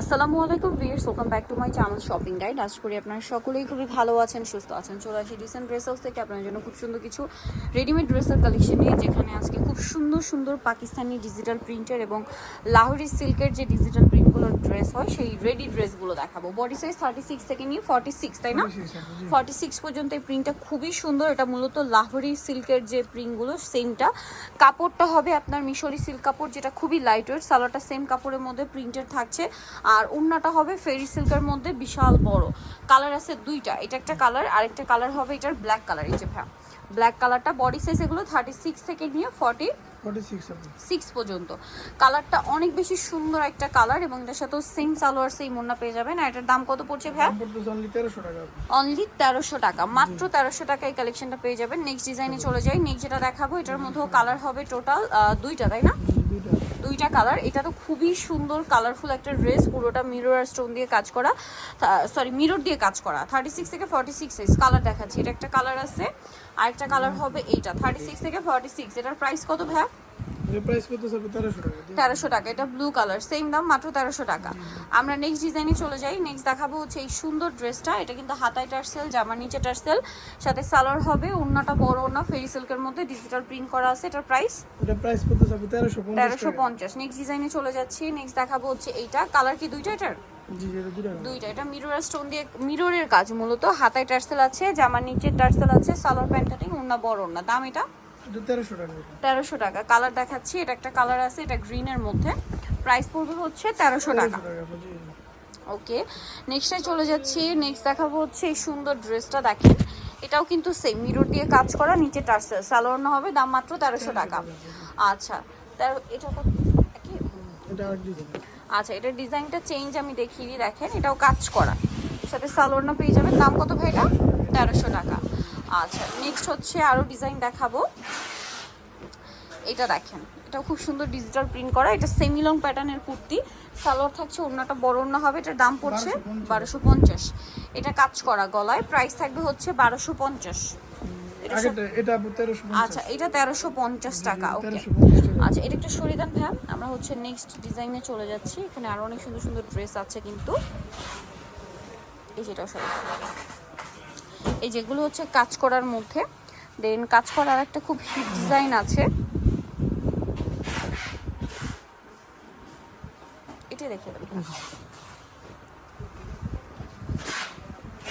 আসসালামু আলাইকুম viewers, welcome back to my channel shopping guide. আশা করি আপনারা সকলেই খুবই ভালো আছেন, সুস্থ আছেন। চলে আসি রিসেন্ট ড্রেস হাউস থেকে। আপনার জন্য খুব সুন্দর কিছু রেডিমেড ড্রেসের কালেকশন নিয়ে, যেখানে আজকে খুব সুন্দর সুন্দর পাকিস্তানি ডিজিটাল প্রিন্টার এবং লাহোরি সিল্কের যে ডিজিটাল প্রিন্টগুলোর ড্রেস হয় সেই রেডি ড্রেসগুলো দেখাবো। বডি সাইজ থার্টি সিক্স থেকে নিয়ে ফর্টি সিক্স তাই না? ফর্টি সিক্স পর্যন্ত এই প্রিন্টটা খুবই সুন্দর। এটা মূলত লাহোরি সিল্কের যে প্রিন্টগুলো সেমটা কাপড়টা হবে আপনার মিশরি সিল্ক কাপড় যেটা খুবই লাইট ওয়েট সালোয়ারটা সেম কাপড়ের মধ্যে প্রিন্টেড থাকছে। আর ওড়নাটা হবে ফেরি সিল্কের মধ্যে বিশাল বড়। কালার আছে দুইটা। এটা একটা কালার আরেকটা কালার হবে এটার ব্ল্যাক কালার এই যে ভ্যা ব্ল্যাক কালারটা বডি সাইজ এগুলো থার্টি সিক্স থেকে নিয়ে ফর্টি সিক্স পর্যন্ত। কালারটা অনেক বেশি সুন্দর একটা কালার এবং এটার সাথেও সেম সালোয়ার সেই মোন্না পেয়ে যাবেন। আর এটার দাম কত পড়ছে ভাই অনলি তেরোশো টাকা। মাত্র তেরোশো টাকা এই কালেকশনটা পেয়ে যাবেন। নেক্সট ডিজাইনে চলে যাই। নেক্সট যেটা দেখাবো এটার মধ্যেও কালার হবে টোটাল দুইটা তাই না? দুইটা কালার এটা তো খুবই সুন্দর কালারফুল একটা ড্রেস পুরোটা মিরর আর স্টোন দিয়ে কাজ করা। সরি মিরর দিয়ে কাজ করা। থার্টি সিক্স থেকে ফর্টি সিক্স সাইজ কালার দেখাচ্ছি। এটা একটা কালার আছে, আরেকটা কালার হবে এইটা। থার্টি সিক্স থেকে ফর্টি সিক্স এটার প্রাইস কত ভাই তেরোশো টাকা এটা ব্লু কালার সেম দাম মাত্র তেরোশো টাকা। আমরা নেক্সট ডিজাইনে চলে যাই। নেক্সট দেখাবো হচ্ছে এই সুন্দর ড্রেসটা এটা কিন্তু হাতায় টার্সেল জামার নিচে টার্সেল। সাথে সালোয়ার হবে ওড়নাটা বড় ওড়না ফেরি সিল্কের মধ্যে ডিজিটাল প্রিন্ট করা আছে। এটার প্রাইস তেরোশো পঞ্চাশ নেক্সট ডিজাইনে চলে যাচ্ছি। নেক্সট দেখাবো হচ্ছে এইটা। কালার কি দুইটা এটার? দুইটা এটা মিরর স্টোন দিয়ে মিররের কাজ মূলত। হাতায় টার্সেল আছে জামার নিচে টার্সেল আছে সালোয়ার প্যান্টাটিং ওড়না বড় ওড়না। দাম এটা? তেরোশো টাকা কালার দেখাচ্ছি এটা একটা কালার আছে এটা গ্রিনের মধ্যে। প্রাইস পড়বে হচ্ছে তেরোশো টাকা। ওকে নেক্সটে চলে যাচ্ছি। নেক্সট দেখাবো হচ্ছে এই সুন্দর ড্রেসটা দেখেন। এটাও কিন্তু সেম মিরর দিয়ে কাজ করা নিচে টার্সেল সালোয়ার হবে দাম মাত্র তেরোশো টাকা। আচ্ছা এটা কি? এটা ডিজাইন আচ্ছা এটার ডিজাইনটা চেঞ্জ আমি দেখিয়ে দিই দেখেন এটাও কাজ করা। সাথে সালোয়ার না পেয়ে যাবেন। দাম কত ভাই এটা তেরোশো টাকা আচ্ছা নেক্সট হচ্ছে আরও ডিজাইন দেখাবো। এটা দেখেন এটাও খুব সুন্দর ডিজিটাল প্রিন্ট করা এটা সেমি লং প্যাটার্নের কুর্তি। সালোয়ার থাকছে ওড়নাটা বড় ওড়না হবে এটার দাম পড়ছে বারোশো পঞ্চাশ। এটা কাজ করা গলায় প্রাইস থাকবে হচ্ছে বারোশো পঞ্চাশ। এটা এটা আচ্ছা এটা তেরোশো পঞ্চাশ টাকা ওকে আচ্ছা এটা একটু সরিয়ে দেন আমরা হচ্ছে নেক্সট ডিজাইনে চলে যাচ্ছি। এখানে আরও অনেক সুন্দর সুন্দর ড্রেস আছে কিন্তু। এই যেটা এই যেগুলো হচ্ছে কাজ করার মধ্যে। দেন কাজ করার একটা খুব হিট ডিজাইন আছে। এটা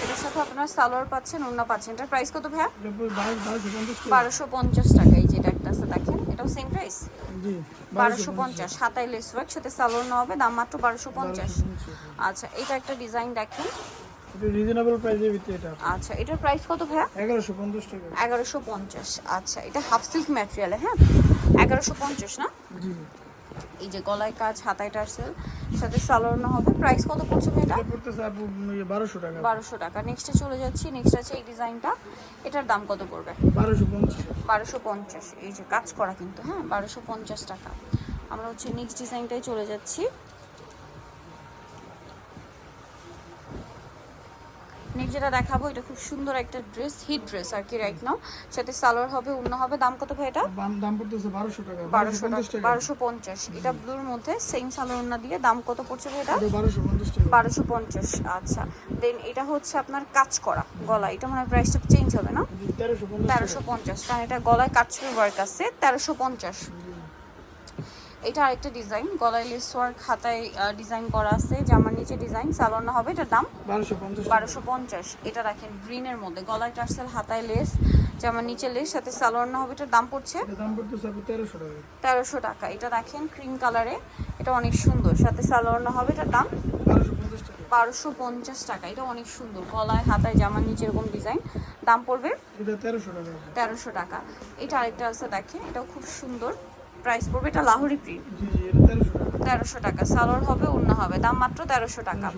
এটার সাথে আপনারা সালোয়ার পাচ্ছেন ওড়না পাচ্ছেন। এটার প্রাইস কত ভাইয়া? বারোশো পঞ্চাশ টাকা। এই যেটা একটা আছে দেখেন এটাও সেম প্রাইস বারোশো পঞ্চাশ হাতায় লেস ওয়ার্ক সাথে সালোয়ার না হবে দাম মাত্র বারোশো পঞ্চাশ। পঞ্চাশ। আচ্ছা এটা একটা ডিজাইন দেখেন। রিজনেবল প্রাইসের ভিতরে এটা আচ্ছা এটার প্রাইস কত ভাইয়া? এগারোশো পঞ্চাশ টাকা। এগারোশো পঞ্চাশ আচ্ছা এটা হাফ সিল্ক ম্যাটেরিয়ালে হ্যাঁ? এগারোশো পঞ্চাশ না? জি। এই যে গলায় কাজ হাতায় টার্সেল সাথে সালোয়ার হবে। প্রাইস কত পড়ছে এটা? পড়তেছে আপু ইয়ে বারোশো টাকা। বারোশো টাকা। নেক্সটে চলে যাচ্ছি নেক্সট আছে এই ডিজাইনটা এটার দাম কত পড়বে? বারোশো পঞ্চাশ। বারোশো পঞ্চাশ এই যে কাজ করা কিন্তু হ্যাঁ? বারোশো পঞ্চাশ টাকা। আমরা হচ্ছে নেক্সট ডিজাইনটাই চলে যাচ্ছি। নেক্সট যেটা দেখাবো এটা খুব সুন্দর একটা ড্রেস হিট ড্রেস আর কি রাইট নাও সাথে সালোয়ার হবে অন্য হবে। দাম কত ভাই এটা? দাম দাম পড়তেছে বারোশো টাকা বারোশো পঞ্চাশ টাকা টাকা। বারোশো পঞ্চাশ। এটা ব্লুর মধ্যে সেম সালোয়ার না দিয়ে। দাম কত পড়ছে ভাই এটা? এটা বারোশো পঞ্চাশ টাকা। বারোশো পঞ্চাশ আচ্ছা। দেন এটা হচ্ছে আপনার কাজ করা গলা এটা মানে প্রাইসটা চেঞ্জ হবে না? জি, তেরোশো পঞ্চাশ তেরোশো পঞ্চাশ। কারণ এটা গলায় কাটছুর ওয়ার্ক আছে তেরোশো পঞ্চাশ। এটা আরেকটা ডিজাইন গলায় লেস ওয়ার্ক হাতায় ডিজাইন করা আছে জামার নিচে ডিজাইন সালোনা হবে এটার দাম? বারোশো পঞ্চাশ এটা রাখেন গ্রিনের মধ্যে গলায় টার্সেল হাতায় লেস জামার নিচে লেস সাথে সালোয়ার হবে এটার দাম পড়ছে? তেরোশো টাকা। এটা রাখেন ক্রিম কালারে এটা অনেক সুন্দর সাথে সালোয়ার হবে এটার দাম? বারোশো পঞ্চাশ টাকা। এটা অনেক সুন্দর গলায় হাতায় জামার নিচে এরকম ডিজাইন দাম পড়বে? তেরোশো টাকা। তেরোশো টাকা এটা আরেকটা আছে দেখেন এটাও খুব সুন্দর। প্রাইস পড়বে এটা লাহোরি প্রিন্ট জি জি এটা তেরোশো টাকা। সালোয়ার হবে অন্য হবে। দাম মাত্র তেরোশো টাকা।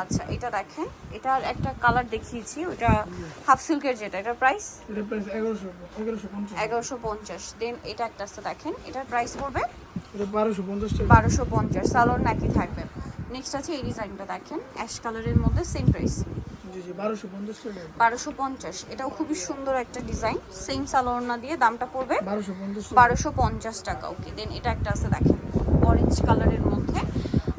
আচ্ছা এটা দেখেন। এটার একটা কালার দেখিয়েছি ওটা হাফ সিল্কের যেটা এটার প্রাইস এটা প্রাইস এগারোশো পঞ্চাশ। দেন এটা একটা দেখেন। এটার প্রাইস পড়বে? এটা বারোশো পঞ্চাশ সালোয়ার নাকি থাকবে। নেক্সট আছে এই ডিজাইনটা দেখেন। অ্যাশ কালারের মধ্যে সেম প্রাইস বারোশো পঞ্চাশ এটাও খুবই সুন্দর একটা ডিজাইন। সেম সালোয়ার না দিয়ে দামটা পড়বে বারোশো পঞ্চাশ টাকা। ওকে দেন এটা একটা আছে দেখেন অরেঞ্জ কালারের মধ্যে।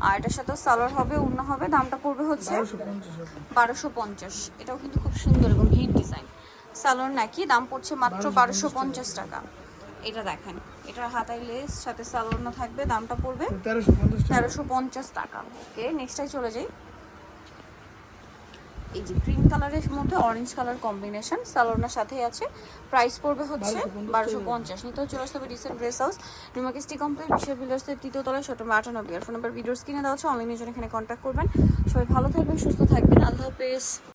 আর এটার সাথে সালোয়ার হবে অন্য হবে দামটা পড়বে হচ্ছে বারোশো পঞ্চাশ এটাও কিন্তু খুব সুন্দর এবং হিট ডিজাইন সালোয়ার নাকি দাম পড়ছে মাত্র বারোশো পঞ্চাশ টাকা। এটা দেখেন এটার হাতায় লেস সাথে সালোয়ার থাকবে দামটা পড়বে তেরোশো পঞ্চাশ টাকা। তেরোশো পঞ্চাশ টাকা। ওকে নেক্সটাই চলে যাই। এই যে ক্রিম কালারের মধ্যে অরেঞ্জ কালার কম্বিনেশন সালোনার সাথে আছে। প্রাইস পড়বে হচ্ছে বারোশো পঞ্চাশ। নিতেও চলে আসতে হবে রিসেন্ট ড্রেস হাউস রিমার্কেস্টি কমপ্লেক্স বিশ্ব বিল্ডার্সের তৃতীয় তলায় ছোট আটানব্বই আর ফোন নাম্বার ভিডিওস কিনে দেওয়া হচ্ছে অনলাইনের জন্য এখানে কন্ট্যাক্ট করবেন। সবাই ভালো থাকবেন সুস্থ থাকবেন। আল্লাহ হাফেজ।